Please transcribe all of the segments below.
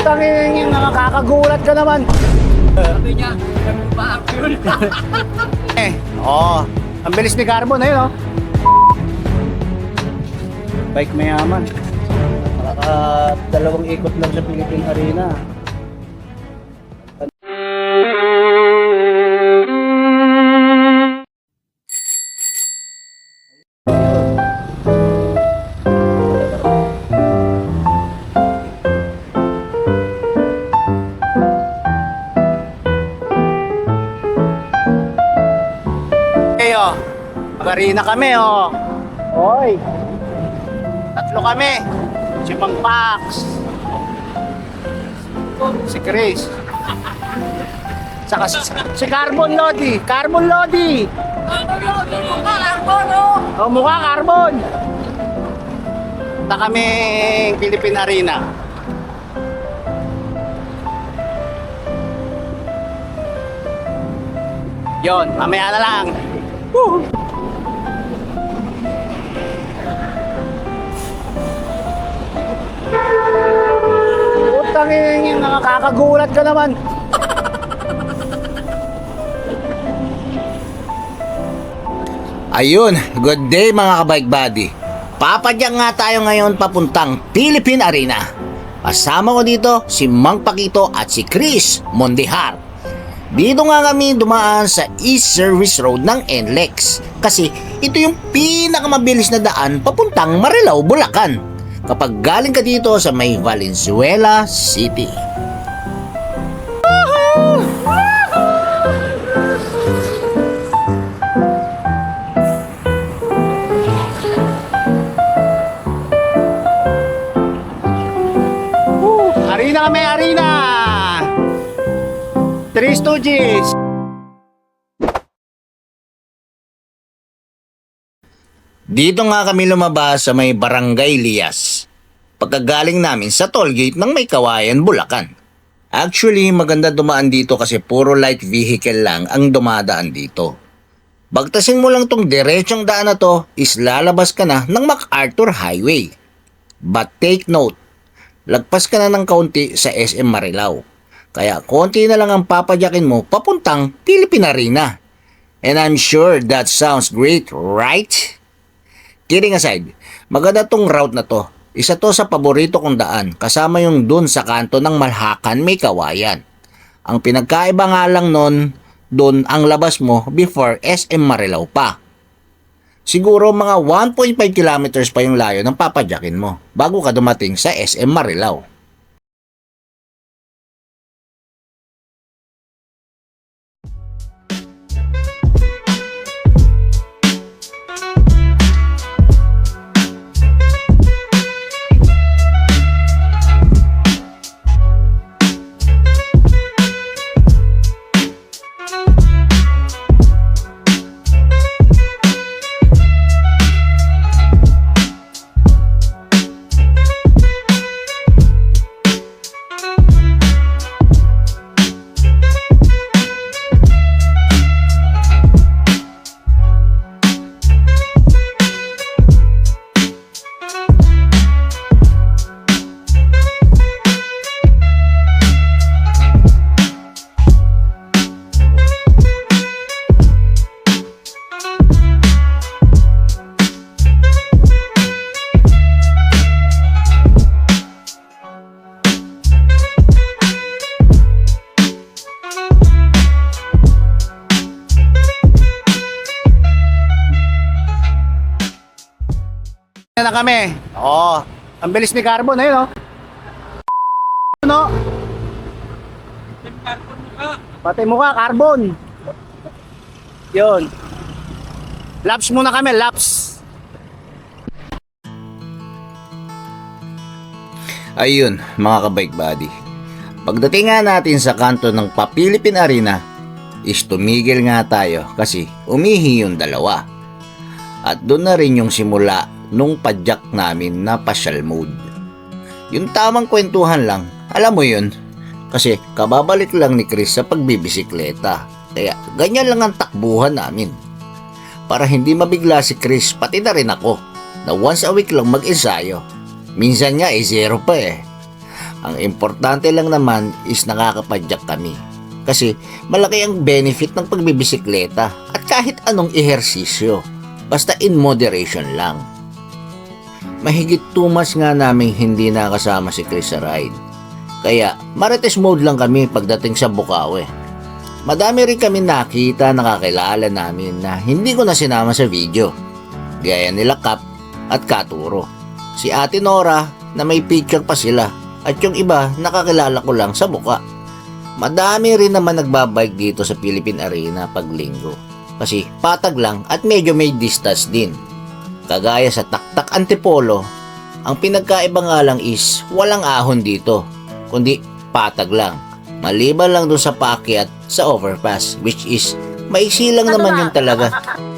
Tangin yung nakakagulat ka naman. Sabi niya, nagpa-action. Eh, oo. Ang bilis ni Carbon, ayun oh. Bike mayaman. Naka dalawang ikot lang sa Philippine Arena. Marina kami, oh. Hoy. Tatlo kami. Si Mang Pax. Si Chris. Saka si, si Carbon Lodi. Carbon Lodi. Oh, mukha Carbon. Punta kami Philippine Arena. Yon, mamaya na lang. Woo! Putang ina nakakagulat ka naman. Ayun, good day mga kabike buddy. Papadyak nga tayo ngayon papuntang Philippine Arena. Kasama ko dito si Mang Pakito at si Chris Mondihar. Dito nga kami dumaan sa East Service Road ng NLEX kasi ito yung pinakamabilis na daan papuntang Marilao, Bulacan kapag galing ka dito sa may Valenzuela City. Arena kami, arena! Three Stooges! Dito nga kami lumabas sa may Barangay Lias. Pagkagaling namin sa tollgate ng may kawayan, Bulacan. Actually, maganda dumaan dito kasi puro light vehicle lang ang dumadaan dito. Bagtasin mo lang tong diretsong daan na to is lalabas ka na ng MacArthur Highway. But take note, lagpas ka na ng kaunti sa SM Marilao. Kaya konti na lang ang papadyakin mo papuntang Philippine Arena. And I'm sure that sounds great, right? Kidding aside, maganda tong route na to. Isa to sa paborito kong daan kasama yung dun sa kanto ng Malhakan may kawayan. Ang pinagkaiba nga lang nun, dun ang labas mo before SM Marilao pa. Siguro mga 1.5 kilometers pa yung layo ng papadyakin mo bago ka dumating sa SM Marilao. Na na kami. Oo. Ang bilis ni Carbon, ayun oh. Ano? Pati mukha, Carbon. Yun. Laps muna kami, laps. Ayun, mga kabike buddy. Pagdating nga natin sa kanto ng Papilipin Arena, is tumigil nga tayo kasi umihi yung dalawa. At doon na rin yung simula nung padyak namin na pasyal mode. Yung tamang kwentuhan lang, alam mo yun, kasi kababalik lang ni Chris sa pagbibisikleta. Kaya ganyan lang ang takbuhan namin. Para hindi mabigla si Chris, pati na rin ako, na once a week lang mag-ensayo. Minsan nga eh, zero pa eh. Ang importante lang naman is nakakapadyak kami. Kasi malaki ang benefit ng pagbibisikleta at kahit anong ehersisyo. Basta in moderation lang. Mahigit two months nga namin hindi nakasama si Chris sa ride. Kaya marites mode lang kami pagdating sa Bukawi. Madami rin kami nakita nakakilala namin na hindi ko na sinama sa video. Gaya nila Kap at Katuro. Si Ate Nora na may picture pa sila at yung iba nakakilala ko lang sa buka. Madami rin naman nagbabike dito sa Philippine Arena pag linggo. Kasi patag lang at medyo may distance din. Kagaya sa Taktak Antipolo, ang pinagkaiba nga lang is walang ahon dito, kundi patag lang. Maliban lang dun sa paakyat sa overpass, which is maiksi lang naman yun talaga.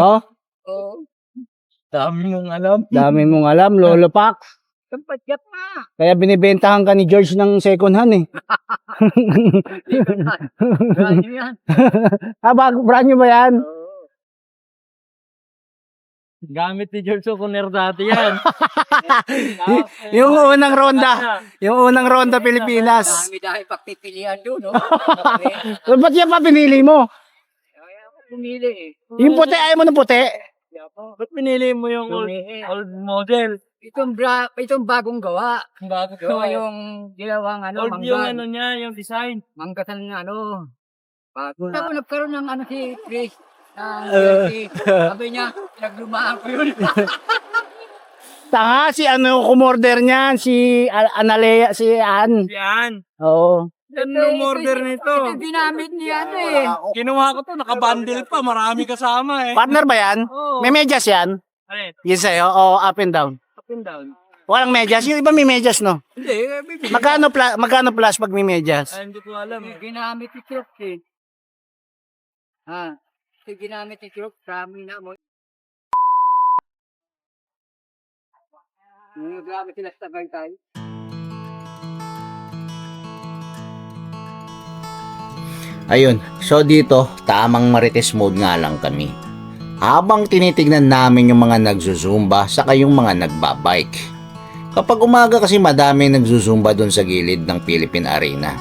Oh, Oo. Dami mong alam. dami mong alam, Lolo Pax. Tempat gat na. Kaya binibentahan ka ni George ng second hand eh. Ganyan yan. ah, bago, brand new ba yan? Gamit ni George O'Connor dati yan. Yung unang ronda. Yung unang ronda Pilipinas. Dami dahil pagpipilian doon, no? Ba't yan pa pinili mo? Pumili eh. Yung puti, ayaw mo ng puti. Ba't pinili mo yung old, old model? Itong bra, itong bagong gawa. Bago gawa yung ginawang ano, Old yung ano niya, yung design. Manggatan na ano. Bago na. Ako nagkaroon ng ano si Chris. Ng Uh. uh, sabi niya, pinaglumaan ko yun. Tanga, si ano kumorder niyan, si Al- Analea, si Ann. Yan. Oo. Yan yung order nito. Ito ginamit niya ano eh. Kinuha ko to, nakabundle pa, marami kasama eh. Partner ba yan? Oo. May medyas yan? Alin? Yes sa'yo? O up and down? Up and down. Walang medyas? Yung iba may medyas, no? Hindi, eh, bibili. Magkano, pla- magkano plus pag may medyas? Ay, hindi ko alam eh. Ginamit ni Chris eh. Ha? Ito ginamit ni Chris, kami na mo. Yung gamit sila sa Tagaytay. Ayun, so dito, tamang marites mode nga lang kami. Habang tinitignan namin yung mga nagzuzumba saka yung mga nagbabike. Kapag umaga kasi madaming nagzuzumba doon sa gilid ng Philippine Arena.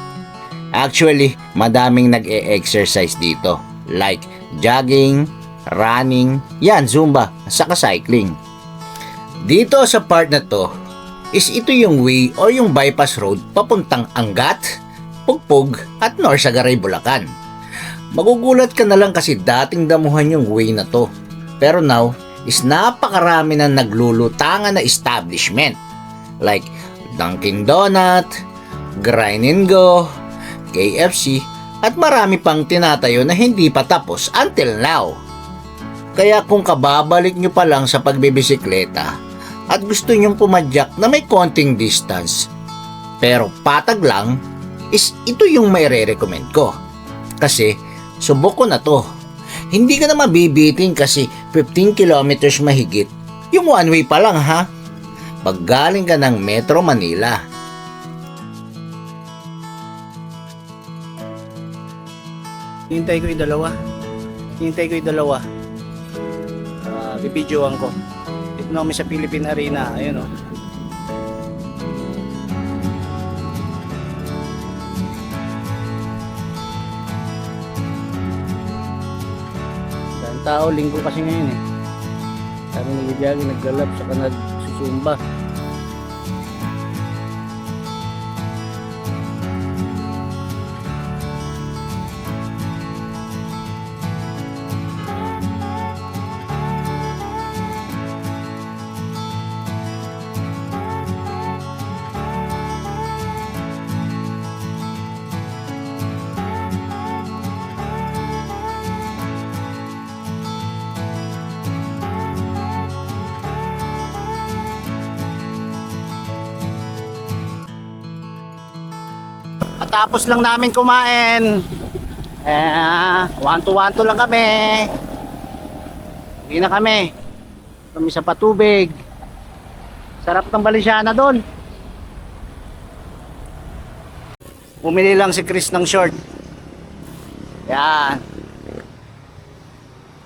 Actually, madaming nag-e-exercise dito. Like jogging, running, yan, zumba, saka cycling. Dito sa part na to, is ito yung way or yung bypass road papuntang Angat, Pugpug at Norsagaray, Bulacan. Magugulat ka na lang kasi dating damuhan yung way na to. Pero now, is napakarami na naglulutangan na establishment. Like Dunkin' Donut, Grind and Go, KFC, at marami pang tinatayo na hindi pa tapos until now. Kaya kung kababalik nyo pa lang sa pagbibisikleta at gusto nyong pumadyak na may konting distance, pero patag lang, is ito yung may re-recommend ko. Kasi subok ko na to. Hindi ka na mabibitin kasi 15 kilometers mahigit. Yung one way pa lang ha. Pag galing ka ng Metro Manila. Hintay ko yung dalawa. Hintay ko yung dalawa. Uh, bibidyoan ko. Dito na kami sa Philippine Arena. Ayun o. Dahil tao, linggo kasi ngayon eh. Sabi nagbibiyago, naggalap, saka nagsusumba. Kakatapos lang namin kumain. Eh, one to one to lang kami. Hindi na kami. Kami sa patubig. Sarap ng Balenciaga doon. Bumili lang si Chris ng short. Yan.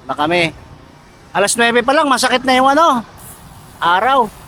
Na kami. Alas 9 pa lang, masakit na yung ano. Araw.